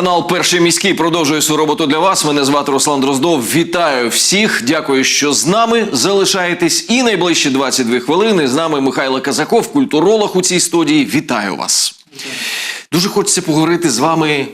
Канал Перший міський продовжує свою роботу для вас. Мене звати Руслан Дроздов. Вітаю всіх. Дякую, що з нами залишаєтесь. І найближчі 22 хвилини з нами Михайло Казаков, культуролог у цій студії. Вітаю вас. Дуже хочеться поговорити з вами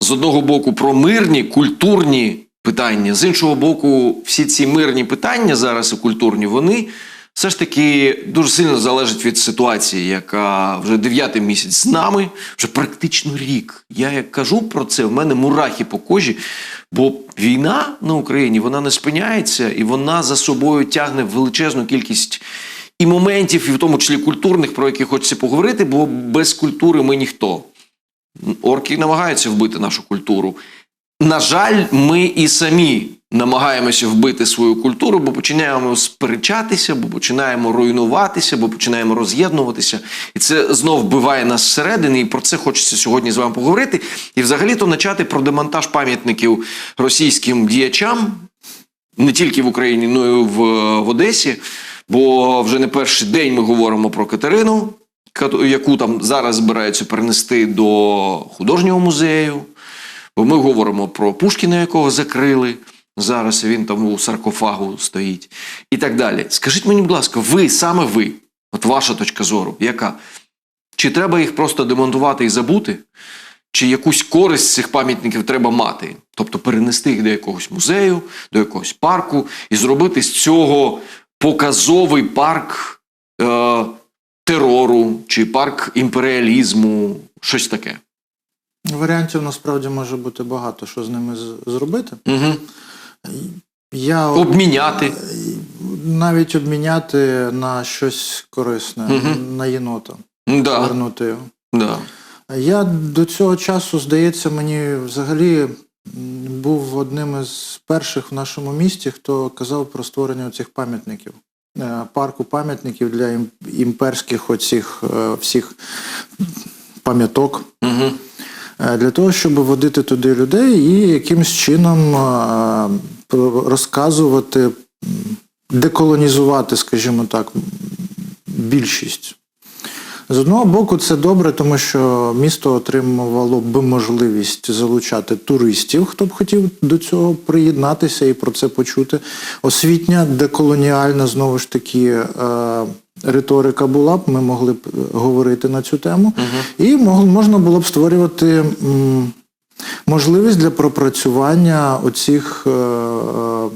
з одного боку про мирні культурні питання, з іншого боку, всі ці мирні питання зараз і культурні, вони все ж таки дуже сильно залежать від ситуації, яка вже дев'ятий місяць з нами, вже практично рік. Я як кажу про це, в мене мурахи по кожі, бо війна на Україні вона не спиняється і вона за собою тягне величезну кількість. І моментів, і в тому числі культурних, про які хочеться поговорити, бо без культури ми ніхто. Орки намагаються вбити нашу культуру. На жаль, ми і самі намагаємося вбити свою культуру, бо починаємо сперечатися, бо починаємо руйнуватися, бо починаємо роз'єднуватися. І це знов вбиває нас зсередини. І про це хочеться сьогодні з вами поговорити. І взагалі-то почати про демонтаж пам'ятників російським діячам не тільки в Україні, але й в, в Одесі. Бо вже не перший день ми говоримо про Катерину, яку там зараз збираються перенести до художнього музею. Бо ми говоримо про Пушкіна, якого закрили. Зараз він там у саркофагу стоїть. І так далі. Скажіть мені, будь ласка, ви, саме ви, от ваша точка зору, яка? Чи треба їх просто демонтувати і забути? Чи якусь користь з цих пам'ятників треба мати? Тобто перенести їх до якогось музею, до якогось парку і зробити з цього показовий парк е, терору чи парк імперіалізму, щось таке. Варіантів насправді може бути багато, що з ними зробити. Угу. Я Обміняти. навіть обміняти на щось корисне, Мгм. на єнота, Да, повернути його. да. Я до цього часу, здається, мені взагалі був одним із перших в нашому місті, хто казав про створення цих пам'ятників. Е, Парку пам'ятників для ім- імперських оцих е, всіх пам'яток. Угу. Е, для того, щоб водити туди людей і якимось чином е, розказувати, деколонізувати, скажімо так, більшість. З одного боку, це добре, тому що місто отримувало б можливість залучати туристів, хто б хотів до цього приєднатися і про це почути. Освітня, деколоніальна, знову ж таки, е, риторика була б, ми могли б е, говорити на цю тему. І мог- можна було б створювати м, можливість для пропрацювання оцих е, е,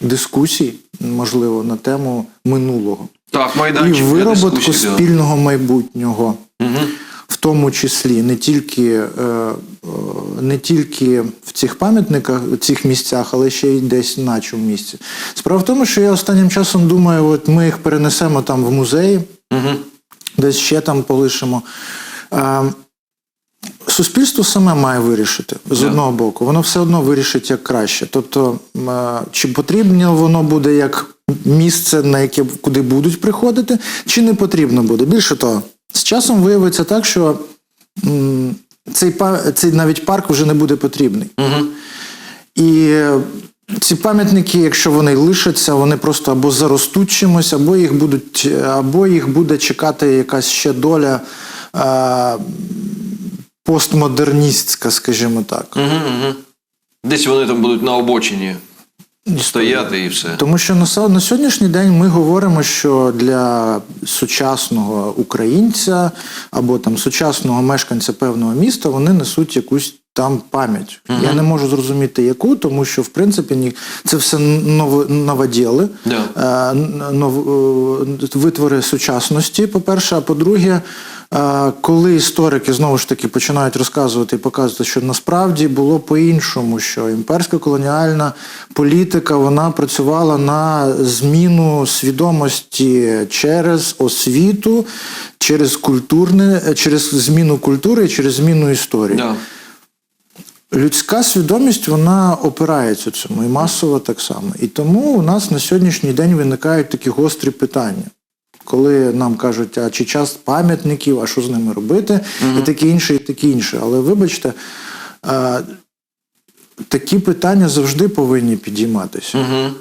дискусій, можливо, на тему минулого. Так, І майданчик. для вироботку спільного майбутнього, Мгм. в тому числі не тільки, е, е, не тільки в цих пам'ятниках, в цих місцях, але ще й десь на чому місці. Справа в тому, що я останнім часом думаю, от ми їх перенесемо там в музеї, Мгм. десь ще там полишимо. Е, Суспільство саме має вирішити з Да. одного боку. Воно все одно вирішить як краще. Тобто, чи потрібно воно буде як місце, на яке куди будуть приходити, чи не потрібно буде. Більше того, з часом виявиться так, що м, цей, цей навіть парк вже не буде потрібний. Мгм. І е, ці пам'ятники, якщо вони лишаться, вони просто або заростуть чимось, або їх будуть, або їх буде чекати якась ще доля е, постмодерністська, скажімо так. Мгм, мгм. Десь вони там будуть на обочині стояти і все. Тому що на, на сьогоднішній день ми говоримо, що для сучасного українця або там сучасного мешканця певного міста вони несуть якусь там пам'ять. Я не можу зрозуміти яку, тому що в принципі ні, це все ново- новоділи, Да. е, нов- е, витвори сучасності, по-перше, а по-друге. е, Коли історики знову ж таки починають розказувати і показувати, що насправді було по-іншому, що імперська колоніальна політика вона працювала на зміну свідомості через освіту, через культурне, через зміну культури, і через зміну історії. Да. Людська свідомість вона опирається цьому і масово так само. І тому у нас на сьогоднішній день виникають такі гострі питання. Коли нам кажуть, а чи час пам'ятників, а що з ними робити, і таке інше, і таке інше. Але вибачте, а, такі питання завжди повинні підійматися. Мгм.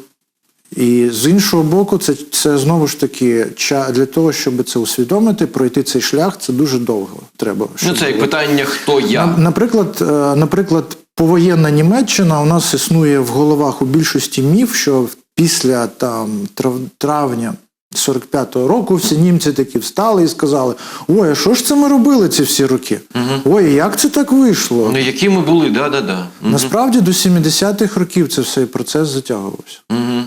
І з іншого боку, це, це знову ж таки для того, щоб це усвідомити, пройти цей шлях, це дуже довго треба. Ну це як питання, хто я. Наприклад, е, наприклад, повоєнна Німеччина у нас існує в головах у більшості міф, що після там трав- травня 45-го року всі німці такі встали і сказали: Ой, а що ж це ми робили ці всі роки? Ой, як це так вийшло? Ну, які ми були, да, да, да. Насправді до 70-х років це все процес затягувався. Угу.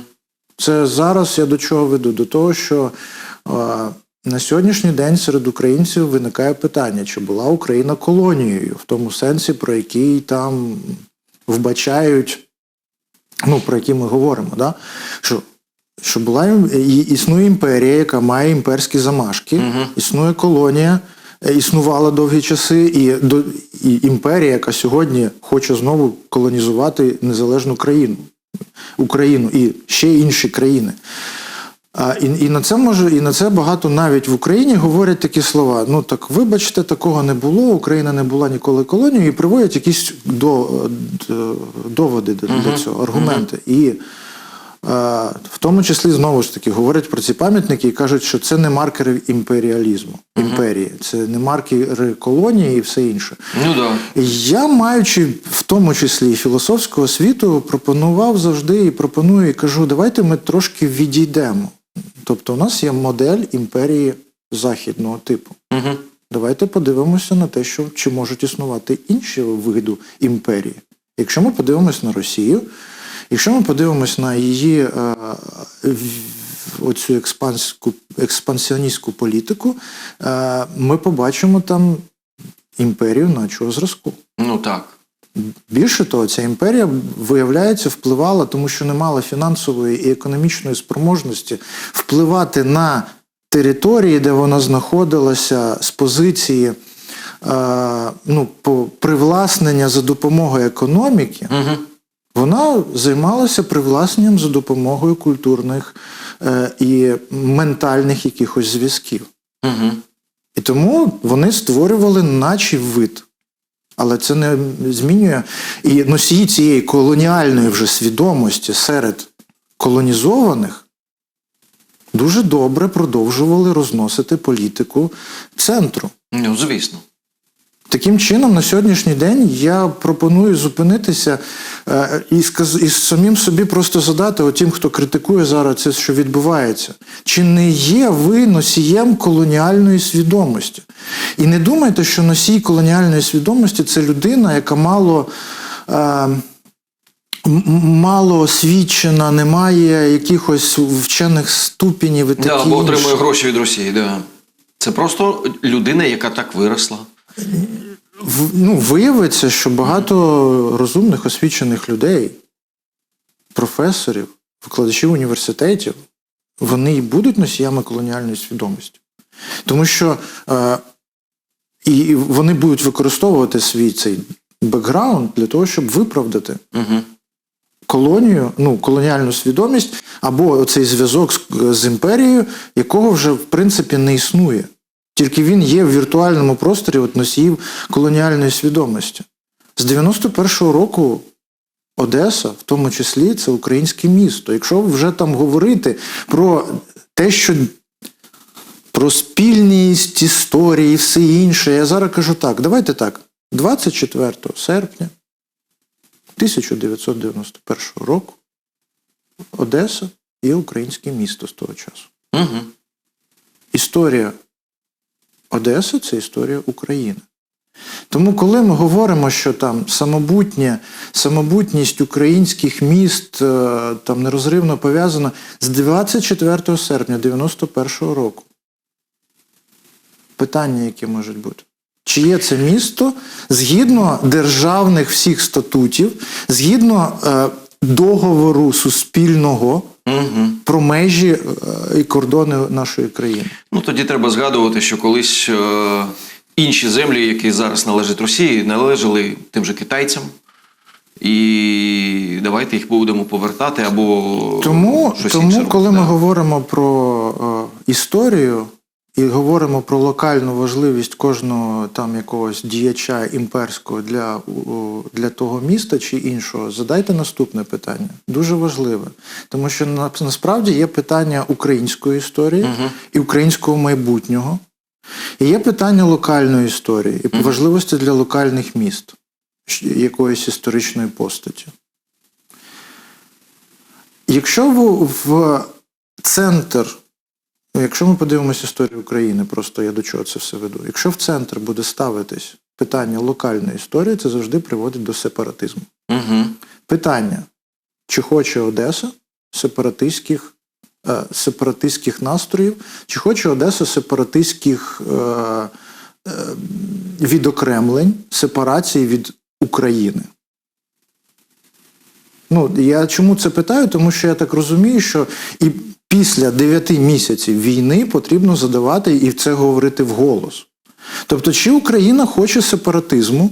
Це зараз я до чого веду? До того, що е, на сьогоднішній день серед українців виникає питання, чи була Україна колонією, в тому сенсі, про який там вбачають, ну, про який ми говоримо, да? що, що була існує імперія, яка має імперські замашки, існує колонія. е, Існувала довгі часи, і, до, і імперія, яка сьогодні хоче знову колонізувати незалежну країну. Україну і ще інші країни. А, і, і на це може, і на це багато навіть в Україні говорять такі слова. Ну так вибачте, такого не було. Україна не була ніколи колонією, і приводять якісь до, д- доводи до, для цього, аргументи. І е, в тому числі знову ж таки говорять про ці пам'ятники і кажуть, що це не маркери імперіалізму, імперії, це не маркери колонії і все інше. Ну да. Я, маючи в тому числі філософську освіту, пропонував завжди і пропоную, і кажу, давайте ми трошки відійдемо. Тобто, у нас є модель імперії західного типу. Угу. Давайте подивимося на те, що чи можуть існувати інші види імперії. Якщо ми подивимось на Росію, якщо ми подивимось на її е, оцю експанську, експансіоністську політику, е, ми побачимо там імперію начого зразку. Ну так. Більше того, ця імперія, виявляється, впливала, тому що не мала фінансової і економічної спроможності впливати на території, де вона знаходилася з позиції е, ну, по привласнення за допомогою економіки. Угу. Вона займалася привласненням за допомогою культурних е, і ментальних якихось зв'язків. Угу. І тому вони створювали наче вид. Але це не змінює. І носії цієї колоніальної вже свідомості серед колонізованих дуже добре продовжували розносити політику центру. Ну, звісно. Таким чином, на сьогоднішній день я пропоную зупинитися е, і, сказ, і самим собі просто задати отім, хто критикує зараз це, що відбувається. Чи не є ви носієм колоніальної свідомості? І не думайте, що носій колоніальної свідомості це людина, яка мало. Е, Мало освічена, не має якихось вчених ступенів і таке Да, або отримує гроші від Росії, да. Це просто людина, яка так виросла. Ну, виявиться, що багато розумних освічених людей, професорів, викладачів університетів, вони і будуть носіями колоніальної свідомості. Тому що е, і вони будуть використовувати свій цей бекграунд для того, щоб виправдати Угу. колонію, ну, колоніальну свідомість або цей зв'язок з, з імперією, якого вже в принципі не існує. Тільки він є в віртуальному просторі от носіїв колоніальної свідомості. З 91-го року Одеса, в тому числі, це українське місто. Якщо вже там говорити про те, що про спільність історії і все інше, я зараз кажу так, давайте так, 24 серпня 1991 року Одеса є українське місто з того часу. Угу. Історія Одеси це історія України. Тому, коли ми говоримо, що там самобутнє, самобутність українських міст е, там нерозривно пов'язана з 24 серпня 91-го року. Питання, які можуть бути. Чи є це місто згідно державних всіх статутів, згідно е, договору суспільного Угу. про межі е, і кордони нашої країни? Ну тоді треба згадувати, що колись е, інші землі, які зараз належать Росії, належали тим же китайцям. І давайте їх будемо повертати або Тому, щось тому інше коли робити. ми Да. говоримо про е, історію і говоримо про локальну важливість кожного там якогось діяча імперського для, для того міста чи іншого, задайте наступне питання. Дуже важливе. Тому що на- насправді є питання української історії і українського майбутнього. І є питання локальної історії і важливості для локальних міст якоїсь історичної постаті. Якщо в, в центр, ну, якщо ми подивимося історію України, просто я до чого це все веду. Якщо в центр буде ставитись питання локальної історії, це завжди приводить до сепаратизму. Угу. Питання, чи хоче Одеса сепаратистських, е, сепаратистських настроїв, чи хоче Одеса сепаратистських е, е, відокремлень, сепарації від України. Ну, я чому це питаю? Тому що я так розумію, що і після 9 місяців війни потрібно задавати і це говорити вголос. Тобто, чи Україна хоче сепаратизму,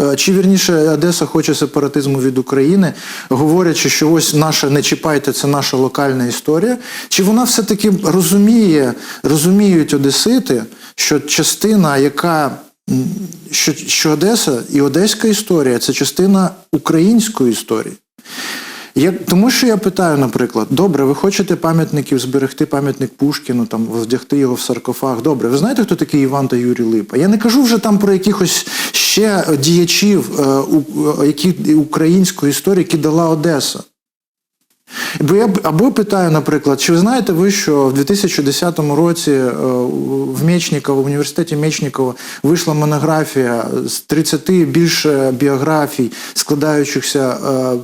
е, чи вірніше Одеса хоче сепаратизму від України, говорячи, що ось наша не чіпайте, це наша локальна історія, чи вона все-таки розуміє, розуміють Одесити, що частина, яка що, що Одеса і одеська історія це частина української історії. Я, тому що я питаю, наприклад, добре, ви хочете пам'ятників зберегти пам'ятник Пушкіну, там вдягти його в саркофаг. Добре, ви знаєте, хто такий Іван та Юрій Липа? Я не кажу вже там про якихось ще діячів, е, у- які української історії, які дала Одеса. Бо я або питаю, наприклад, чи ви знаєте ви, що в 2010 році е, в Мечникова, в університеті Мечникова вийшла монографія з 30 більше біографій, складаючихся е,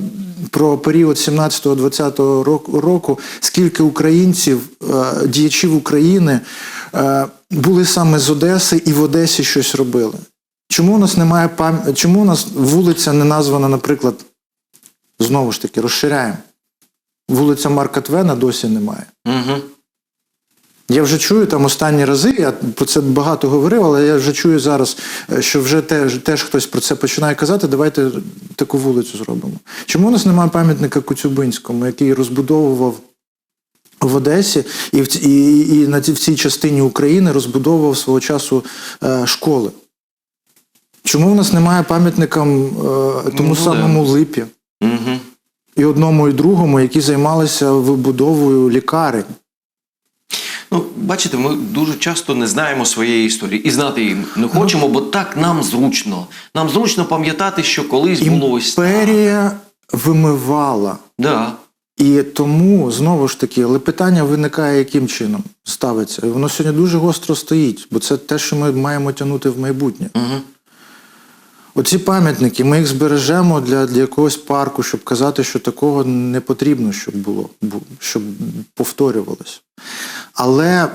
про період 17-20 року, скільки українців, е, діячів України були саме з Одеси і в Одесі щось робили. Чому у нас немає пам... Чому у нас вулиця не названа, наприклад, знову ж таки, розширяємо. Вулиця Марка Твена досі немає. Угу. Я вже чую там останні рази, я про це багато говорив, але я вже чую зараз, е, що вже теж, теж хтось про це починає казати. Давайте таку вулицю зробимо. Чому у нас немає пам'ятника Коцюбинському, який розбудовував в Одесі і в, і, і на в цій частині України розбудовував свого часу е, школи? Чому у нас немає пам'ятникам е, тому Ну, да. самому Липі Угу. І одному і другому, які займалися вибудовою лікарень? Ну, бачите, ми дуже часто не знаємо своєї історії і знати її не хочемо, бо так нам зручно. Нам зручно пам'ятати, що колись було ось так. Імперія вимивала. Да. І тому знову ж таки, але питання виникає, яким чином ставиться. І воно сьогодні дуже гостро стоїть, бо це те, що ми маємо тягнути в майбутнє. Угу. Оці пам'ятники, ми їх збережемо для, для якогось парку, щоб казати, що такого не потрібно, щоб було, щоб повторювалося. Але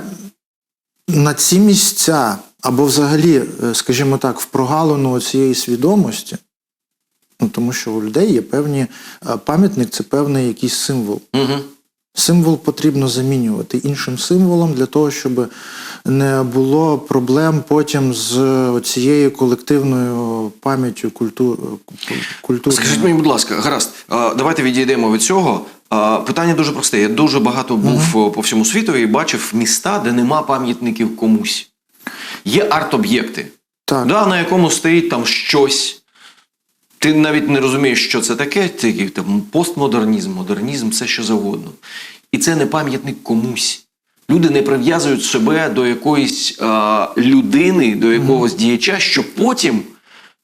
на ці місця, або взагалі, е, скажімо так, в прогалину цієї свідомості, ну, тому що у людей є певні е, пам'ятник це певний якийсь символ. Угу. Символ потрібно замінювати іншим символом для того, щоб не було проблем потім з цією колективною пам'яттю культур, культури. Скажіть мені, будь ласка, гаразд, давайте відійдемо від цього. Питання дуже просте. Я дуже багато був о, по всьому світу і бачив міста, де нема пам'ятників комусь. Є арт-об'єкти, да, на якому стоїть там щось. Ти навіть не розумієш, що це таке, це там постмодернізм, модернізм, все що завгодно. І це не пам'ятник комусь. Люди не прив'язують себе до якоїсь а, людини, до якогось діяча, щоб потім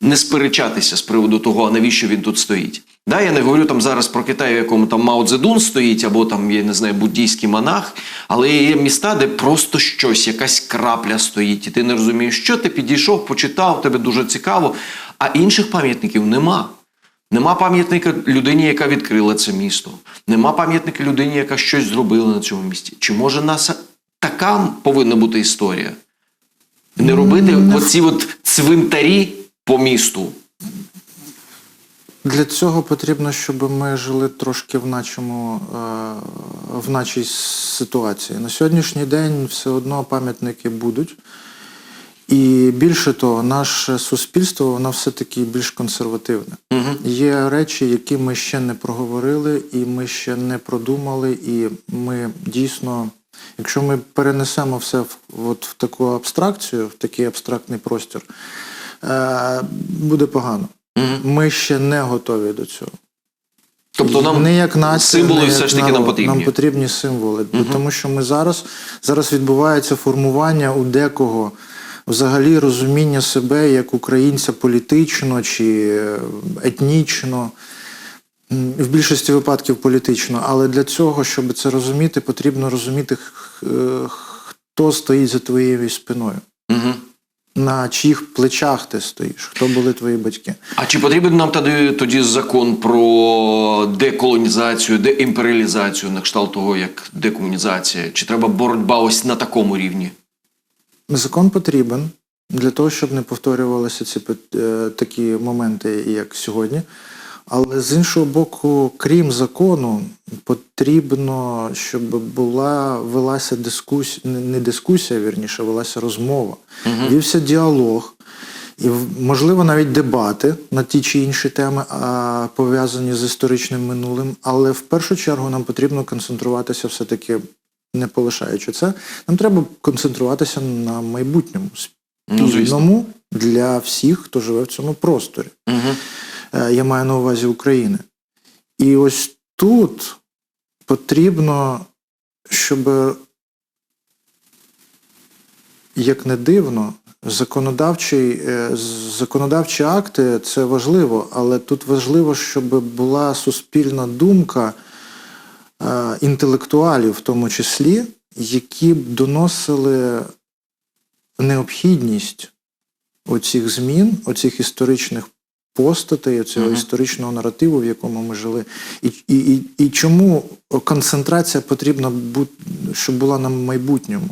не сперечатися з приводу того, а навіщо він тут стоїть. Да, я не говорю там зараз про Китай, в якому там Мао Цзедун стоїть, або там, я не знаю, буддійський монах, але є міста, де просто щось, якась крапля стоїть, і ти не розумієш, що ти підійшов, почитав, тебе дуже цікаво, а інших пам'ятників нема. Нема пам'ятника людині, яка відкрила це місто. Нема пам'ятника людині, яка щось зробила на цьому місці. Чи може нас така повинна бути історія? Не робити оці от цвинтарі по місту. Для цього потрібно, щоб ми жили трошки в начому, е, в начій ситуації. На сьогоднішній день все одно пам'ятники будуть. І більше того, наше суспільство воно все-таки більш консервативне. Угу. Є речі, які ми ще не проговорили, і ми ще не продумали, і ми дійсно Якщо ми перенесемо все в, от в таку абстракцію, в такий абстрактний простір, е, буде погано. Ми ще не готові до цього. Тобто нам не як нація, символи не як все ж таки нам потрібні. Нам потрібні символи. Тому що ми зараз, зараз відбувається формування у декого взагалі розуміння себе як українця політично чи е, етнічно. В більшості випадків політично, але для цього, щоб це розуміти, потрібно розуміти, е, хто стоїть за твоєю спиною, Мгм. На чиїх плечах ти стоїш, хто були твої батьки. А чи потрібен нам тоді, тоді закон про деколонізацію, деімперіалізацію, на кшталт того, як декомунізація? Чи треба боротьба ось на такому рівні? Закон потрібен для того, щоб не повторювалися ці е, такі моменти, як сьогодні. Але з іншого боку, крім закону, потрібно, щоб була велася дискусія, не дискусія, вірніше, велася розмова, вівся діалог. І можливо навіть дебати на ті чи інші теми, пов'язані з історичним минулим. Але в першу чергу нам потрібно концентруватися все-таки, не полишаючи це, нам треба концентруватися на майбутньому Ну, для всіх, хто живе в цьому просторі. Угу. Е, Я маю на увазі України. І ось тут потрібно, щоб, як не дивно, законодавчий, е, законодавчі акти це важливо, але тут важливо, щоб була суспільна думка е, інтелектуалів, в тому числі, які б доносили необхідність оцих змін, оцих історичних постатей, цього Мгм. історичного наративу, в якому ми жили. І, і, і, і чому концентрація потрібна щоб була на майбутньому,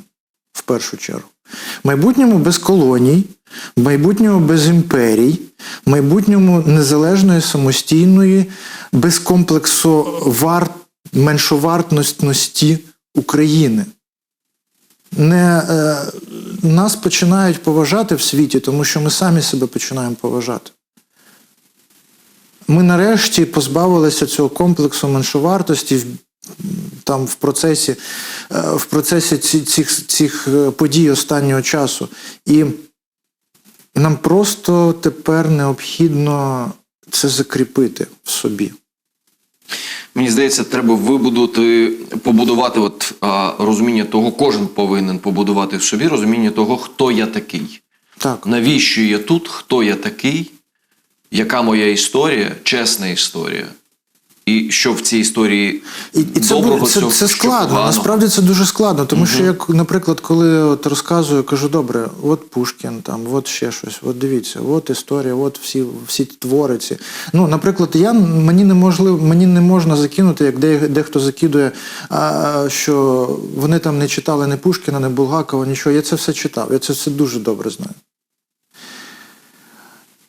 в першу чергу. В майбутньому без колоній, в майбутньому без імперій, в майбутньому незалежної, самостійної, без комплексу вар... меншовартності України. Не, е, нас починають поважати в світі, тому що ми самі себе починаємо поважати. Ми нарешті позбавилися цього комплексу меншовартості в, там, в процесі, е, в процесі цих, цих е, подій останнього часу. І нам просто тепер необхідно це закріпити в собі. Мені здається, треба вибудувати, побудувати от, а, розуміння того, кожен повинен побудувати в собі розуміння того, хто я такий. Так. Навіщо я тут, хто я такий, яка моя історія, чесна історія. І що в цій історії І, і це, доброго, це, що- це складно. поганого. Насправді це дуже складно, тому що як, наприклад, коли от розказую, кажу, добре, от Пушкін, там, от ще щось, от дивіться, от історія, от всі, всі твориці. Ну, наприклад, я мені неможливо, мені не можна закинути, як де, дехто закидує, а, що вони там не читали ні Пушкіна, ні Булгакова, нічого. Я це все читав. Я це все дуже добре знаю.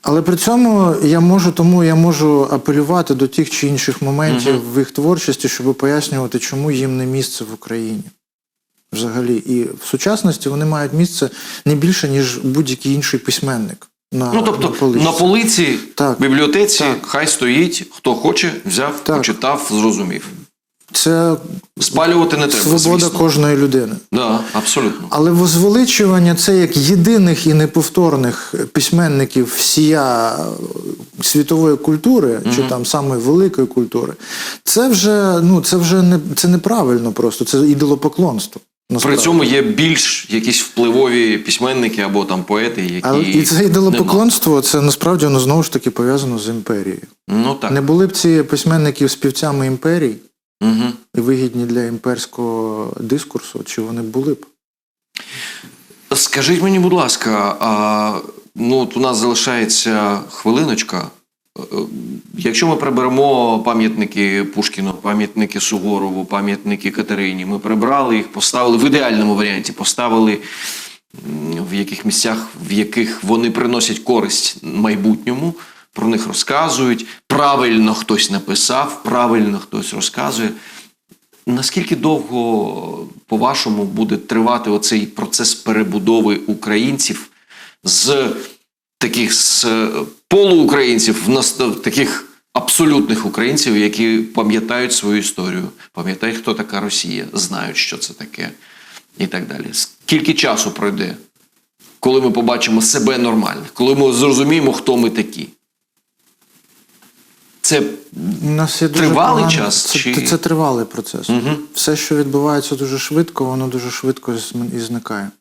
Але при цьому я можу, тому я можу апелювати до тих чи інших моментів в їх творчості, щоб пояснювати, чому їм не місце в Україні. Взагалі. І в сучасності вони мають місце не більше, ніж будь-який інший письменник. На, Ну, тобто, поличці. на полиці, Так. в бібліотеці, Так. хай стоїть, хто хоче, взяв, Так. почитав, зрозумів. Це Спалювати не треба. свобода звісно. кожної людини. Да, абсолютно. Але возвеличування це як єдиних і неповторних письменників всія світової культури, чи там самої великої культури, це вже ну це вже не це неправильно просто, це ідолопоклонство. При цьому є більш якісь впливові письменники або там поети, які. Але і це ідолопоклонство, це насправді воно знову ж таки пов'язано з імперією. Ну так. Не були б ці письменники співцями імперій Угу. і вигідні для імперського дискурсу, чи вони були б? Скажіть мені, будь ласка, а, ну, от у нас залишається хвилиночка. Е, е, Якщо ми приберемо пам'ятники Пушкіну, пам'ятники Суворову, пам'ятники Катерині, ми прибрали їх, поставили в ідеальному варіанті, поставили в яких місцях, в яких вони приносять користь майбутньому, про них розказують. Правильно хтось написав, правильно хтось розказує. Наскільки довго, по-вашому, буде тривати оцей процес перебудови українців з таких з е, полуукраїнців в таких абсолютних українців, які пам'ятають свою історію, пам'ятають, хто така Росія, знають, що це таке, і так далі. Скільки часу пройде, коли ми побачимо себе нормальних, коли ми зрозуміємо, хто ми такі? Це нас є дуже Тривалий погано- час Це, чи- це, це тривалий процес. Все, що відбувається дуже швидко, воно дуже швидко і зникає.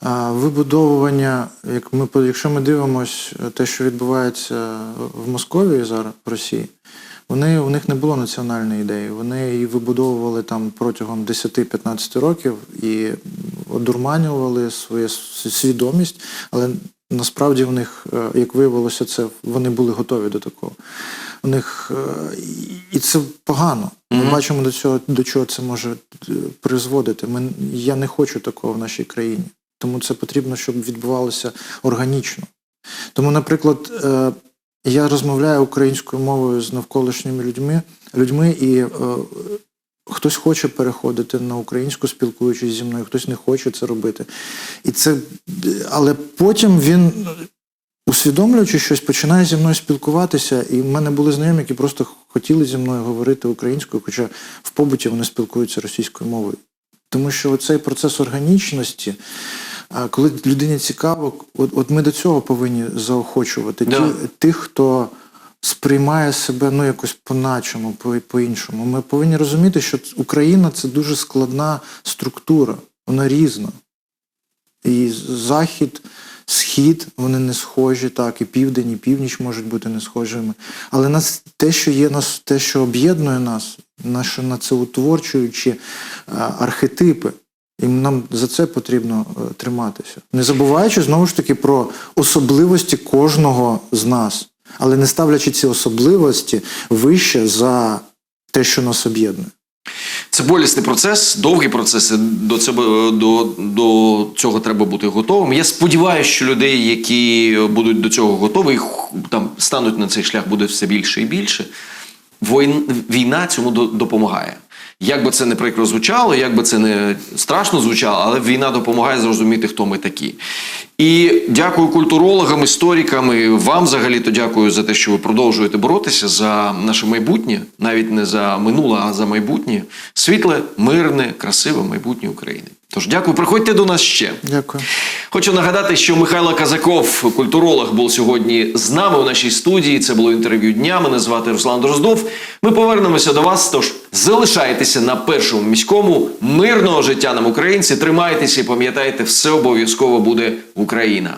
А, вибудовування, як ми, якщо ми дивимося те, що відбувається в Московії зараз, в Росії, вони, у них не було національної ідеї. Вони її вибудовували там протягом 10-15 років і одурманювали свою свідомість, але насправді в них, е, як виявилося, це вони були готові до такого. У них е, і- це погано. Ми бачимо до цього, до чого це може е, призводити. Ми, я не хочу такого в нашій країні. Тому це потрібно, щоб відбувалося органічно. Тому, наприклад, е, я розмовляю українською мовою з навколишніми людьми, людьми і хтось хоче переходити на українську, спілкуючись зі мною, хтось не хоче це робити. І це, але потім він, усвідомлюючи щось, починає зі мною спілкуватися. І в мене були знайомі, які просто хотіли зі мною говорити українською, хоча в побуті вони спілкуються російською мовою. Тому що цей процес органічності, коли людині цікаво, от, от ми до цього повинні заохочувати Да. Ті, тих, хто сприймає себе ну якось по-начому, по-іншому. Ми повинні розуміти, що Україна це дуже складна структура, вона різна. І захід, схід, вони не схожі, так, і південь, і північ можуть бути не схожими. Але нас те, що є нас, те, що об'єднує нас, наші нацеутворчуючі е, архетипи. І нам за це потрібно е, триматися. Не забуваючи знову ж таки про особливості кожного з нас, але не ставлячи ці особливості вище за те, що нас об'єднує. Це болісний процес, довгий процес. До цього, до, до цього треба бути готовим. Я сподіваюся, що людей, які будуть до цього готові, там стануть на цей шлях буде все більше і більше. Війна цьому допомагає. Як би це не прикро звучало, як би це не страшно звучало, але війна допомагає зрозуміти, хто ми такі. І дякую культурологам, історикам і вам взагалі-то дякую за те, що ви продовжуєте боротися за наше майбутнє, навіть не за минуле, а за майбутнє, світле, мирне, красиве майбутнє України. Тож дякую, приходьте до нас ще. Дякую. Хочу нагадати, що Михайло Казаков, культуролог, був сьогодні з нами у нашій студії. Це було інтерв'ю дня. Мене звати Руслан Дроздов. Ми повернемося до вас. Тож залишайтеся на першому міському мирного життя нам, українці. Тримайтеся і пам'ятайте, все обов'язково буде Україна.